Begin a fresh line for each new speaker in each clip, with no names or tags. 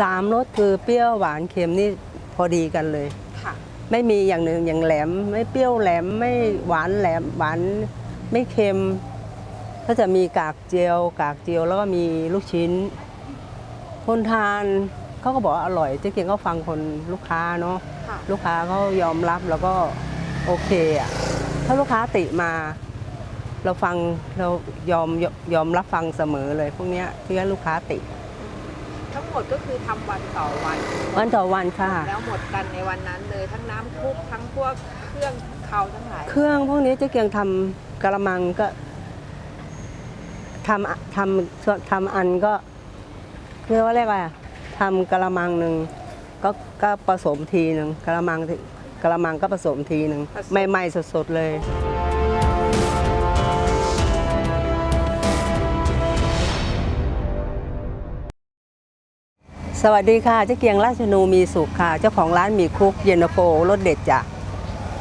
สามรสคือเปรี้ยวหวานเค็มนี่พอดีกันเลย
ค่ะ
ไม่มีอย่างหนึ่งอย่างแหลม ไม่เปรี้ยวแหลมไม่หวานแหลมหวานไม่เค็ม ก็จะมีกากเจียว กากเจียวแล้วก็มีลูกชิ้น คนทานเขาก็บอกว่าอร่อยเจ๊เกียงก็ฟังคนลูกค้าเนาะ
ค่ะ
ลูกค้าเขายอมรับแล้วก็โอเคอะถ้าลูกค้าติมา เราฟังเรายอมยอมรับฟังเสมอเลยพวกเนี้ยที่ลูกค้าติ
ทั้งหมดก็คือทำวันต่อวัน
วันต่อวันค่ะ
แล้วหมดกันในวันนั้นเลยทั้งน้ำคลุกทั้งพวกเครื่องเคาทั้งหลาย
เครื่องพวกนี้เจ๊เกียงทำกระมังก็ทำทำทำอันก็เรียกว่าเรียกอะไรอะทำกระมังหนึ่งก็ก็ผสมทีหนึ่งกระมังที่กระมังก็ผสมทีหนึ่งใหม่ๆสดๆเลย สวัสดีค่ะเจ๊เกียงราชนูมีสุขค่ะ เจ้าของร้านหมีคุกเย็นาโฟรสเด็ดจ้ะ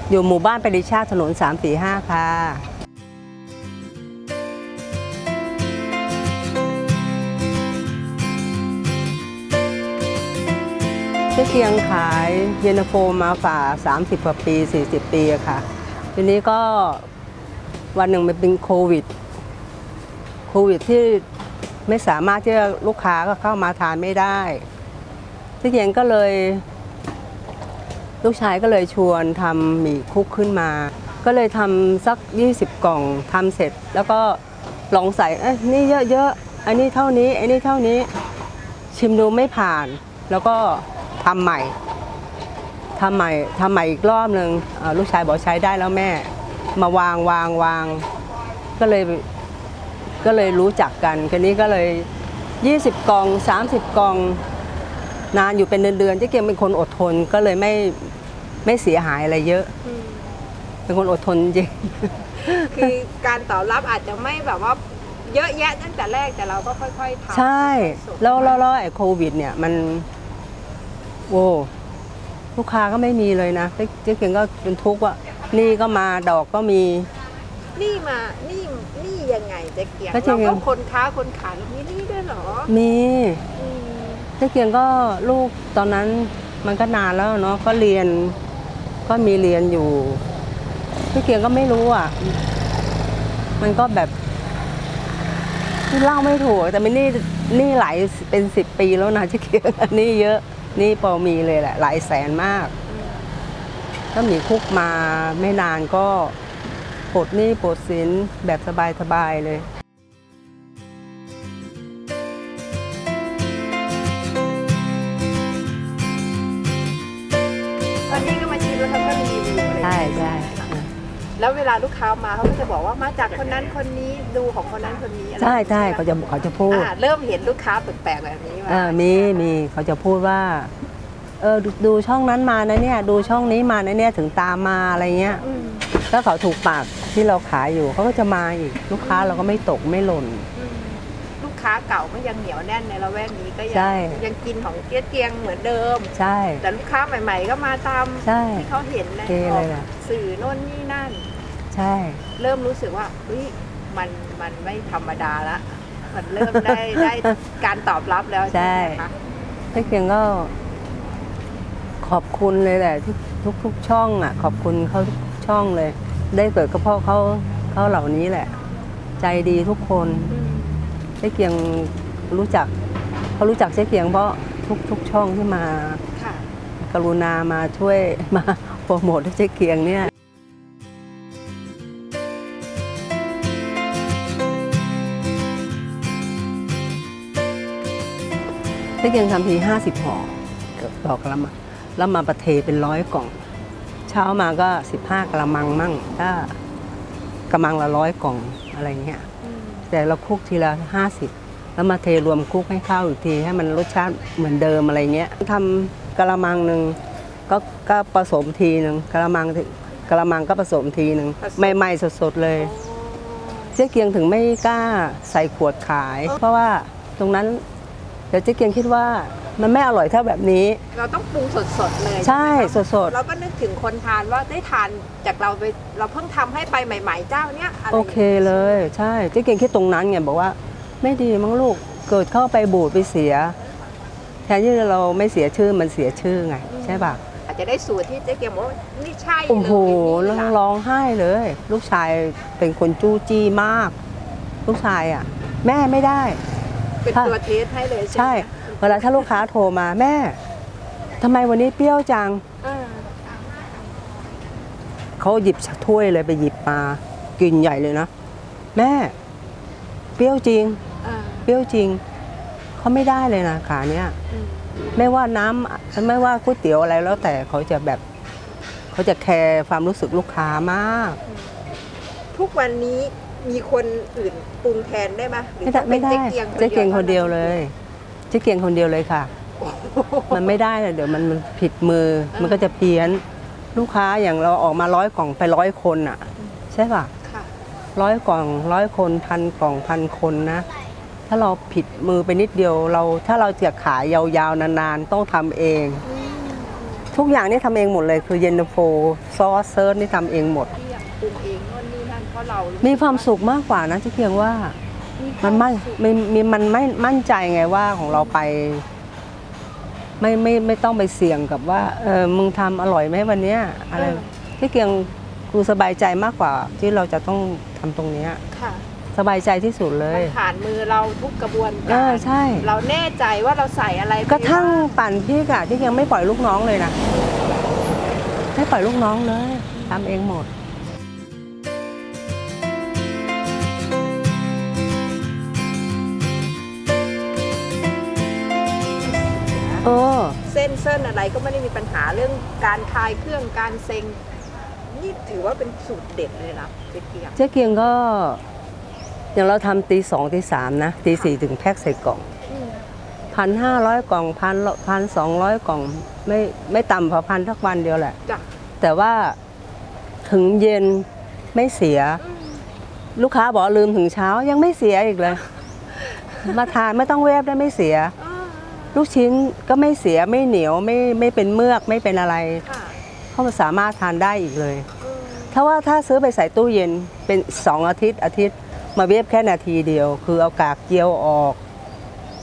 อยู่หมู่บ้านปริชาติถนน 345 ค่ะ เจ๊เกียงขายเย็นาโฟมาฝ่า 30กว่าปี 40 ปีค่ะ ทีนี้ก็วันหนึ่งมันเป็นโควิด โควิดที่ไม่สามารถที่ลูกค้าก็เข้ามาทานไม่ได้ เจ๊เกียงก็เลย ลูกชายก็เลยชวนทำหมี่คุกขึ้นมา ก็เลยทำสัก 20 กล่องทำเสร็จ แล้วก็ลองใส่เอ้ยนี่เยอะๆอันนี้เท่านี้อันนี้เท่านี้ชิมดูไม่ผ่าน แล้วก็ทำใหม่ทำใหม่ทำใหม่อีกรอบหนึ่งลูกชายบอกใช้ได้แล้วแม่ มาวางวางวาง ก็เลยก็เลยรู้จักกันคันนี้ก็เลย 20 กล่อง 30 กล่อง นานอยู่เป็นเดือนๆเจ๊เกียงเป็นคนอดทนก็เลยไม่ไม่เสียหายอะไรเยอะ
อืม
เป็นคนอดทนจริง
คือการตอบรับอาจจะไม่แบบว่าเยอะแยะตั้งแต่แรกแต่เราก็ค่อยๆทำ
ใช่
ค่อยๆส่ง
แล้วแล้วแล้วไอ้โควิด เนี่ยมันโอ้ลูกค้าก็ไม่มีเลยนะเจ๊เจ๊เกียงก็เป็นทุกข์ว่าหนี่ก็มาดอกก็มี
นี่มา นี่ นี่ยังไงเจ๊เกียง
ก็จริ
เรา
ง
ก็คนค้าคนขายมีนี่ด้วยเหรอ
มี
อืม
เจ๊เกียงก็ลูกตอนนั้นมันก็นานแล้วเนาะก็เรียนก็มีเรียนอยู่เจ๊เกียงก็ไม่รู้อะ มันก็แบบเล่าไม่ถูก แต่ไมันนี่นี่หลายเป็นสิบปีแล้วนะเจ๊เกียงนี่เยอะนี่พอมีเลยแหละ หลายแสนมากก็มีคุกมาไม่นานก็ปลดหนี้ปลดสินแบบสบายๆเลย
แล้วเวลาลูกค้ามาเขาก็จะบอกว่ามาจากคนนั้นคนนี้ดูของคนนั้นคนนี้อะไร
ใช่ใช่
ไหม
เขาจะเขาจะพูด
อ่าเริ่มเห็นลูกค้าแปลกๆแบบนี้มา
เออมีมีเขาจะพูดว่า เออดูดูช่องนั้นมานะเนี่ย ดูช่องนี้มานะเนี่ยถึงตามมาอะไรเงี้ย
อืม
ถ้าเขาถูกปากที่เราขายอยู่เขาก็จะมาอีกลูกค้าเราก็ไม่ตกไม่หล่น
อืมลูกค้าเก่าก็ยังเหนียวแน่นในละแวกนี้ก็ยั
ใช่
ยังกินของเกี๊ยเกียงเหมือนเดิม
ใช่
แต่ลูกค้าใหม่ ๆ ก็มาตาม
ใช่
ที่เขาเห็นใน
โอเคเลยล่ะ
สื่อโน่นนี่นั่น
ใช่
เริ่มรู้สึกว่าเฮ้ยมันมันไม่ธรรมดาละ มันเริ่มได้ ได้การตอบรับแล้วใช่ไหมคะ
พี่เกียงก็ขอบคุณเลยแหละที่ทุกทุกช่องอะ ขอบคุณเขาทุกช่องเลย ได้เกิดก็เพราะเขาเขาเหล่านี้แหละ ใจดีทุกคน
อืม
เจ๊เกียงรู้จักเขารู้จักเจ๊เกียงเพราะทุกทุกช่องที่มา
ค่ะ
กรุณามาช่วยมาโปรโมทให้เจ๊เกียงเนี่ย เจ๊เกียงทำทีห้าสิบห่อเกือบต่อกระมังแล้วมาประเทเป็นร้อยกล่อง เช้ามาก็สิบห้ากระมังมั่งถ้ากระมังละร้อยกล่องอะไรเงี้ย
อืม
แต่เราคลุกทีละห้าสิบแล้วมาเทรวมคลุกให้เข้าอีกทีให้มันรสชาติเหมือนเดิมอะไรเงี้ยทำกะละมังหนึ่งก็ก็ผสมทีหนึ่งกะละมังถึงกะละมังก็ผสมทีหนึ่งใหม่ๆสดๆเลย เจ๊เกียงถึงไม่กล้าใส่ขวดขาย เพราะว่าตรงนั้น เดี๋ยวเจ๊เกียงคิดว่ามันไม่อร่อยเท่าแบบนี้
เราต้องปรุงสดๆเลย
ใช่
ไหมคะ
สด
เราก็นึกถึงคนทานว่าได้ทานจากเราไปเราเพิ่งทำให้ไปใหม่ ๆ เจ้าเนี้ยอะไร
ๆโอเคเลย ใช่เจ๊เกียงคิดตรงนั้นไงบอกว่า ไม่ดีมั้งลูกเกิดเข้าไปบูดไปเสีย แทนที่เราไม่เสียชื่อมันเสียชื่อไง ใช่ป่ะ
อาจจะได้สูตรที่เจ๊เกียวบอกว่านี่ใช่เลย
โอ้โห
นี่
ร้อง
ล่ะ
ร้องไห้เลย ลูกชายเป็นคนจู้จี้มาก ลูกชายอะ แม่ไม่ได้
เป็น
ค่ะ
ตัวเทสให้เลย
ใช่
ไหม
เวลาถ้าลูกค้าโทรมาแม่ทำไมวันนี้เปรี้ยวจัง
เออ
เขาหยิบถ้วยเลยไปหยิบมากินใหญ่เลยนะแม่ เปรี้ยวจริง
เออ
เปรี้ยวจริงเขาไม่ได้เลยนะขาเนี้ย
อืม
ไม่ว่าน้ำไม่ว่าก๋วยเตี๋ยวอะไรแล้วแต่เขาจะแบบเขาจะแคร์ความรู้สึกลูกค้ามาก
ทุกวันนี้ มีคนอื่นปรุงแทนได้ไหมหรือ
ไม่ได้
ต้องเป็
ไม่
น
ได้
เจ๊เกียง
เจ๊เกียงคนเดียวเลยเจ๊เกียงคนเดียวเลยค่ะ
โอ้โห
มันไม่ได้เลยเดี๋ยวมันมันผิดมือมันก็จะเพี้ยนลูกค้าอย่างเราออกมาร้อยกล่องไปร้อยคนอะ ใช่ป่ะ
ค่ะ
ร้อยกล่องร้อยคนพันกล่องพันคนนะ ถ้าเราผิดมือไปนิดเดียวเรา ถ้าเราจะขายยาวๆนานๆ ต้องทำเอง ทุกอย่างนี่ทำเองหมดเลยคือเย็นตาโฟซอสเซิร์ชนี่ทำเองหมด
ที่อยากปรุงเองโน่นนี่นั่นเพราะเรา
มี
มี
ความสุขมากกว่านะที่เพียงว่ามันมั่นมีมีมันไม่มั่นใจไงว่าของเราไป ไม่ไม่ไม่ต้องไปเสี่ยงกับว่าเออมึงทำอร่อยไหมวันเนี้ยอะไรที่เกียงกูสบายใจมากกว่า ที่เราจะต้องทำตรงเนี้ย
ค่ะ
สบายใจที่สุดเล
มั
ย
นผ่านมือเราทุกกระบวน
เอ
การ
อใช่
เราแน่ใจว่าเราใส่อะไรไป
กระทั่ง
บ้า
ปั่นพริกอะที่ยังไม่ปล่อยลูกน้องเลยนะไม่ปล่อยลูกน้องเลยทำเองหมด ออ
เส้นเส้นอะไรก็ไม่ได้มีปัญหาเรื่องการคลายเครื่องการเซ็งนี่ถือว่าเป็นสูตรเด็ดเลยนะเจ๊เกียง
เจ๊เกียงก็ อย่างเราทำตีสองตีสามนะตีสี่ถึงแพ็คใส่กล่องพันห้าร้อยกล่องพันพันสองร้อยกล่องไม่ไม่ต่ำกว่าพันทักวันเดียวแหละ
จ้ะ
แต่ว่าถึงเย็นไม่เสีย ลูกค้าบอกลืมถึงเช้ายังไม่เสียอีกเลย มาทานไม่ต้องเวฟได้ไม่เสีย
อ่า
ลูกชิ้นก็ไม่เสียไม่เหนียวไม่ไม่เป็นเมือกไม่เป็นอะไร
ค่ะ
เขาสามารถทานได้อีกเลย
เออ
ถ้าว่าถ้าซื้อไปใส่ตู้เย็นเป็นสองอาทิตย์อาทิตย์มาเวฟแค่นาทีเดียว คือเอากากเจียวออก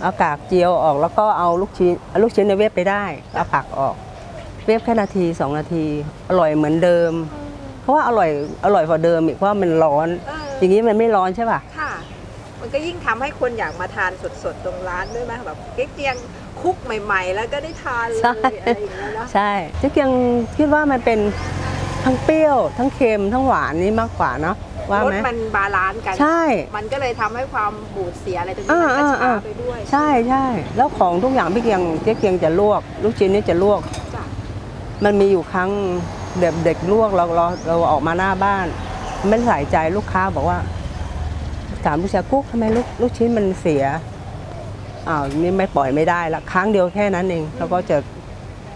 เอากากเจียวออกแล้วก็เอาลูกชิ้นเอาลูกชิ้นในยเวฟไปได้เอาผักออก เวฟแค่นาทีสองนาที อร่อยเหมือนเดิม เพราะว่าอร่อยอร่อยกว่าเดิมอีกเพราะว่ามันร้อน
เออ
อย่างนี้มันไม่ร้อนใช่ป่ะ
ค่ะ มันก็ยิ่งทำให้คนอยากมาทานสดๆตรงร้านด้วยไหมแบบเก๊กเกียงคุกใหม่ ๆ แล้วก็ได้ทานเลย
ใช่
อะไรอย่างเงี้ยนะ
ใช่เจ๊เกียงคิดว่ามันเป็นทั้งเปรี้ยว ทั้งเค็มทั้งหวานนี่มากกว่าเนาะว่าร
ส
ไหม
มันบาลานซ์กัน
ใช่
มันก็เลยทำให้ความบูดเสียอะไรตรงนี้มันก็
อ่า
ช้า
อ่า
ไปด้วย
ใช่ใช่ แล้วของทุกอย่างพี่เกียงเจ๊เกียงจะลวก ลูกชิ้นนี่จะลวก
จ้ะ
มันมีอยู่ครั้งเด็กเด็กลวกเราเราเราออกมาหน้าบ้าน ไม่ใส่ใจลูกค้าบอกว่า ถามลูกชายกุ๊กทำไมลูกลูกชิ้นมันเสียอ้าวนี่ไม่ปล่อยไม่ได้ละครั้งเดียวแค่นั้นเองแล้วก็จะ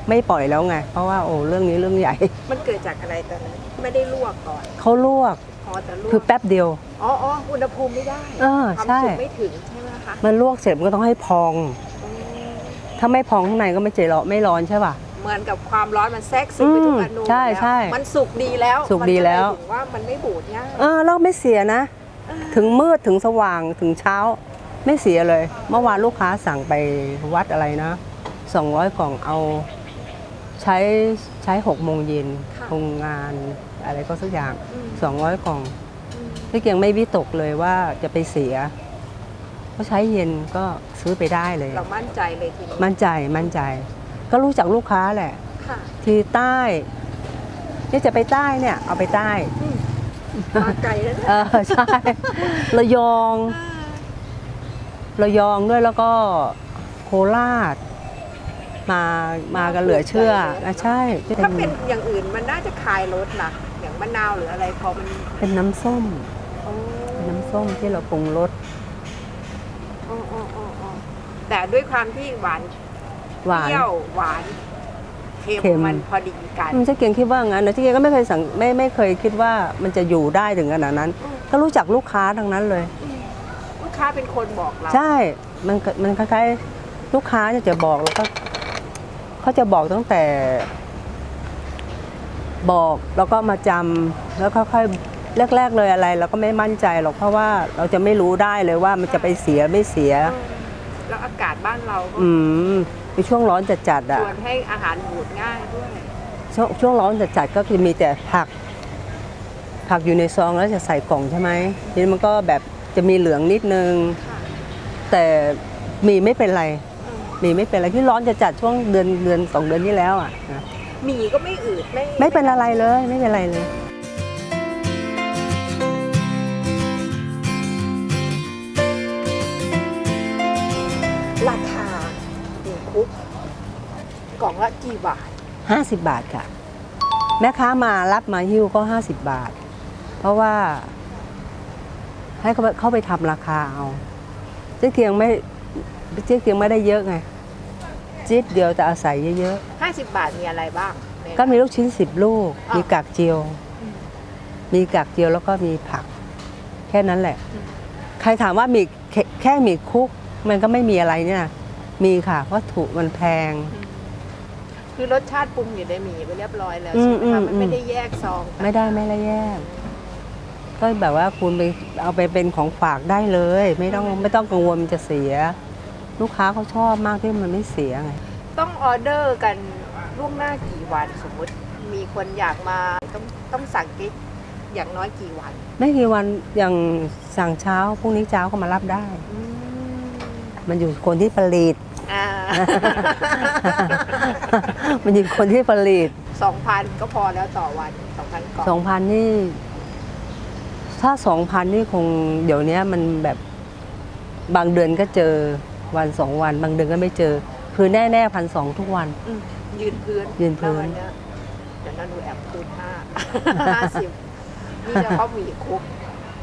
ไม่ปล่อยแล้วไง เพราะว่าโอ้เรื่องนี้เรื่องใหญ่
มันเกิดจากอะไรตอนนั้นไม่ได้ลวกก่อน
เขาลวก
พอจะลวก
คือแป๊บเดียว
อ๋ออ๋ออุณหภูมิไม่ได้
เออ
ความ
ใช่
สุกไม่ถึงใช่ไหมคะ
มันลวกเสร็จมันก็ต้องให้พอง
อืม
ถ้าไม่พองข้างในก็ไม่เจร้อนไม่ร้อนใช่ป่ะ
เหมือนกับความร้อนมันแทรกซึมไปทุกอนู
อืมใช่
แล้ว
ใช่
มันสุกดีแล้ว
สุกดีแล้ว
มันก็เลยถึงว่ามันไม่บูดง่าย
เออแล้วไม่เสียนะ ถึงมืดถึงสว่างถึงเช้าไม่เสียเลย เมื่อวานลูกค้าสั่งไปวัดอะไรนะ200กล่องเอาใช้ใช้หกโมงเย็นโรงงานอะไรก็สักอย่าง
อืม
200กล่อง
อืม
พี่เกียงไม่วิตกเลยว่าจะไปเสียเพราะใช้เย็นก็ซื้อไปได้เลย
เรามั่นใจเลยทีนี้
มั่นใจมั่นใจ ก็รู้จักลูกค้าแหละ
ค่ะ
ทีใต้นี่จะไปใต้เนี่ยเอาไปใต้
อื มมาไกลแล้วนะ
เออใช่ระยองระยองด้วยแล้วก็โคราช มามากันเหลือเชื่อนะใช่เป็
ถ้านเป็นอย่างอื่นมันน่าจะคลายรสนะอย่างมะนาวหรืออะไรพอมัน
เป็นน้ำส้ม
โอ้
เป็นน้ำส้มที่เราปรุงรส
โอ้โอ้โอ้โอ้แต่ด้วยความที่หวาน
หวาน
เปรี้ยวหวาน เค็ม
เค็ม
มันพอดีกัน
อืมเจ๊เกียงคิดว่างั้นนะเจ๊เกียงก็ไม่เคยสั่งไม่ไม่เคยคิดว่ามันจะอยู่ได้ถึงขนาดนั้น
อืม
ก็รู้จักลูกค้าทั้งนั้นเลย
อืมลูกค้าเป็นคนบอกเรา
ใช่มันก็มันคล้ายๆลูกค้าเนี่ยจะบอกแล้วก็เขาจะบอกตั้งแต่ บอกแล้วก็มาจำแล้วค่อยๆแรก ๆ เลยอะไร เราก็ไม่มั่นใจหรอกเพราะว่าเราจะไม่รู้ได้เลยว่ามันจะไปเสียไม่เสีย
เออแล้วอากาศบ้านเราก็
อืม ในช่วงร้อนจัดๆอะ
ชวนให้อาหารบูดง่ายด้วย
ช่วงช่วงร้อนจัดๆก็คือมีแต่ผัก ผักอยู่ในซองแล้วจะใส่กล่องใช่ไหมทีนี้มันก็แบบจะมีเหลืองนิดนึง
ค่ะ
แต่มีไม่เป็นไร
เออ
มีไม่เป็นไรที่ร้อนจะจัดช่วงเดือนเดือนสองเดือนที่แล้วอะนะ
หมี่ก็ไม่อืดไม่
ไม่เป็นอะไรเลย ไม่เป็นไรเลย
กล่องละกี่บาท
50 บาทค่ะ แม่ค้ามารับมาหิ้วก็ 50 บาท เพราะว่าให้เขาไปเข้าไปทำราคาเอาเจ๊เกียงไม่เจ๊เกียงไม่ได้เยอะไงจิ๊ดเดียวแต่อาศัยเยอะ
50 บาทมีอะไรบ้างใน
ๆ ก็มีลูกชิ้น10ลูก
อะ
มีกากเจียว
อืม
มีกากเจียวแล้วก็มีผัก แค่นั้นแหละ
อืม
ใครถามว่ามีแค่แค่มีคุก มันก็ไม่มีอะไรเนี่ย มีค่ะวัตถุมันแพง
คือรสชาติปรุงอยู่ในหมี่ไปเรียบร้อยแล้ว
อื
ใช่
ม
ไหมคะ
อืม
มันไม่ได้แยกซองกัน
ไม่ได้ไม่ละแยก ก็แบบว่าคุณไปเอาไปเป็นของฝากได้เลย ไม่ต้องไม่ต้องกังวลมันจะเสีย ลูกค้าเขาชอบมากที่มันไม่เสียไง
ต้องออเดอร์กันล่วงหน้ากี่วันสมมุติมีคนอยากมาต้องต้องสั่งกิ๊กอย่างน้อยกี่วัน
ไม่กี่วันอย่างสั่งเช้าพรุ่งนี้เช้าก็มารับได้
อืม
มันอยู่คนที่ผลิต
อ่า
มันอยู่คนที่ผลิต
สองพันก็พอแล้วต่อวันสองพันกล่อง
สองพันนี่ ถ้าสองพันนี่คงเดี๋ยวนี้มันแบบบางเดือนก็เจอวันสองวัน บางเดือนก็ไม่เจอ คือแน่ๆพันสองทุกวัน
อืมยืนพื้น
ยืนพื้น
แล้ววันเนี้ยเดี๋ยวนั่นดูแอบคูณห้าห้าสิบนี่เฉพาะหมี่คุก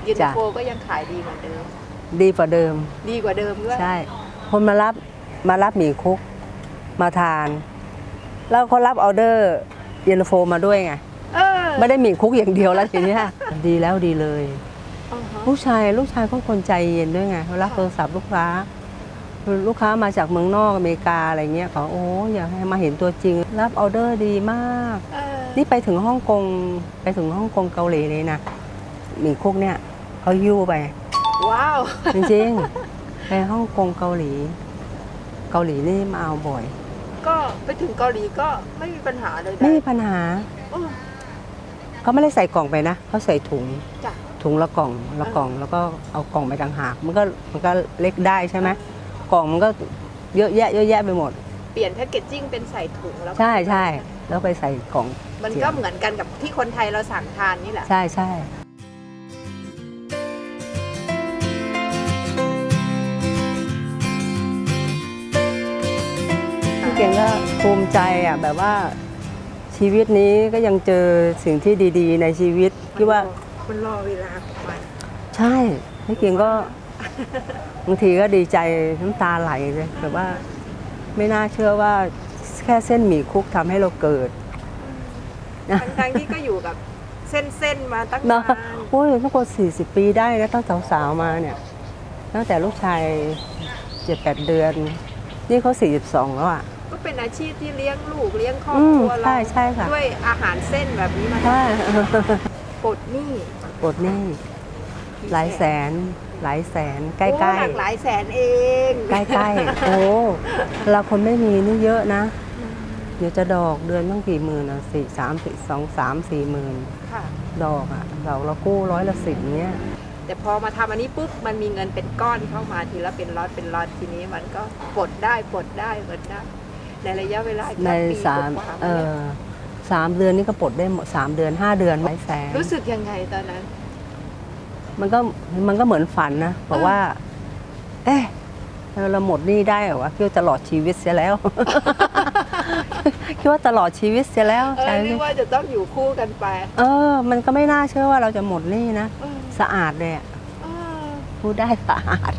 ยืน
จ้ะ
โฟก็ยังขายดีเหมือนเดิม
ดีกว่าเดิม
ดีกว่าเดิมด้วย
ใช่ คนมารับ มารับหมี่คุกมาทาน แล้วเขารับออเดอร์เย็นตาโฟมาด้วยไง
เออ
ไม่ได้หมี่คุกอย่างเดียวแล้วทีเนี้ยดีแล้วดีเลย
อ่าฮะ
ลูกชายลูกชายก็คนใจเย็นด้วยไงเขารับ
ค่ะ
โทรศัพท์ลูกค้า ลูกค้ามาจากเมืองนอกอเมริกาอะไรเงี้ยเขาโอ้อยากให้มาเห็นตัวจริง รับออเดอร์ดีมาก
เออ
นี่ไปถึงฮ่องกงไปถึงฮ่องกงเกาหลีเลยนะหมี่คุกเนี่ยเขายิ้วไป
ว้าว
จริงๆ ไปฮ่องกงเกาหลีเกาหลีนี่มาเอาบ่อย
ก็ไปถึงเกาหลีก็ไม่มีปัญหาเลย
ไม่
นะ
มีปัญหา
เออ
เขาไม่ได้ใส่กล่องไปนะเขาใส่ถุง
จ้ะ
ถุงละกล่องละกล่องแล้วก็เอากล่องไปต่างหากมันก็มันก็เล็กได้ใช่ไหมกล่องมันก็เยอะแยะเยอะแยะไปหมด
เปลี่ยนแพคเกจจิ้งเป็นใส่ถุงแล้ว
ใช่ใช่แล้วไปใส่กล่อง
มันก็เหมือนกันกับที่คนไทยเราสั่งทานนี่แหละ
ใช่ใช่ เก่งก็ภูมิใจอะแบบว่าชีวิตนี้ก็ยังเจอสิ่งที่ดีๆ ในชีวิตที่ว่า
มันรอเวลาของมัน
ใช่พี่เก่งก็บางทีก็ดีใจน้ำตาไหลเลยแบบว่าไม่น่าเชื่อว่าแค่เส้นหมี่คุกทำให้เราเกิด
ทั้งๆที่ก็อยู่กับเส้นๆมาตั้ง
เนาะ
นาน
โอ้ยตั้งกว่าสี่สิบปีได้นะตั้งสาวๆมาเนี่ย ตั้งแต่ลูกชายเจ็ดแปดเดือน นี่เขาสี่สิบสองแล้วอะ
ก็ เป็นอาชีพที่เลี้ยงลูกเลี้ยงครอบ
อืม
ครัวเรา
ใช่ใช่ค่ะ
ด้วยอาหารเส้นแบบนี้มา
ใช่
ปลดหนี้
ปลดหนี่หลายแสนหลายแสนใก
โอ้
ล้
หลักหลายแสนเอง
ๆใกล้ๆโอ้เราคนไม่มีนี่เยอะนะ เดี๋ยวจะดอกเดือนต้องกี่หมื่นอะสี่สามสี่สองสามสี่หมื่น
ค่ะ
ดอกอะดอกเรากู้ร้อยละสิบเนี้ย
แต่พอมาทำอันนี้ปุ๊บมันมีเงินเป็นก้อนเข้ามาทีละเป็นล็อตเป็นล็อตทีนี้มันก็ปลดได้ปลดได้ปลดได้ ในระยะเวลา
ใน
แค่ปี
สาม
กว่าๆ
เออสามเดือนนี่ก็ปลดได้หมดสามเดือนห้าเดือนหลายแสน
รู้สึกยังไงตอนนั้น
มันก็มันก็เหมือนฝันนะบอกว่า เอ๊ะเราหมดหนี้ได้เหรอวะคิดว่าตลอดชีวิตเสียแล้ว คิดว่าตลอดชีวิตเสียแล้ว
เอ
ใช่
อ
ไหม
นี่ว่าจะต้องอยู่คู่กันไป
เออ มันก็ไม่น่าเชื่อว่าเราจะหมดหนี้นะ
เออ
สะอาดเลยอะ
เออ
พูดได้สะอาด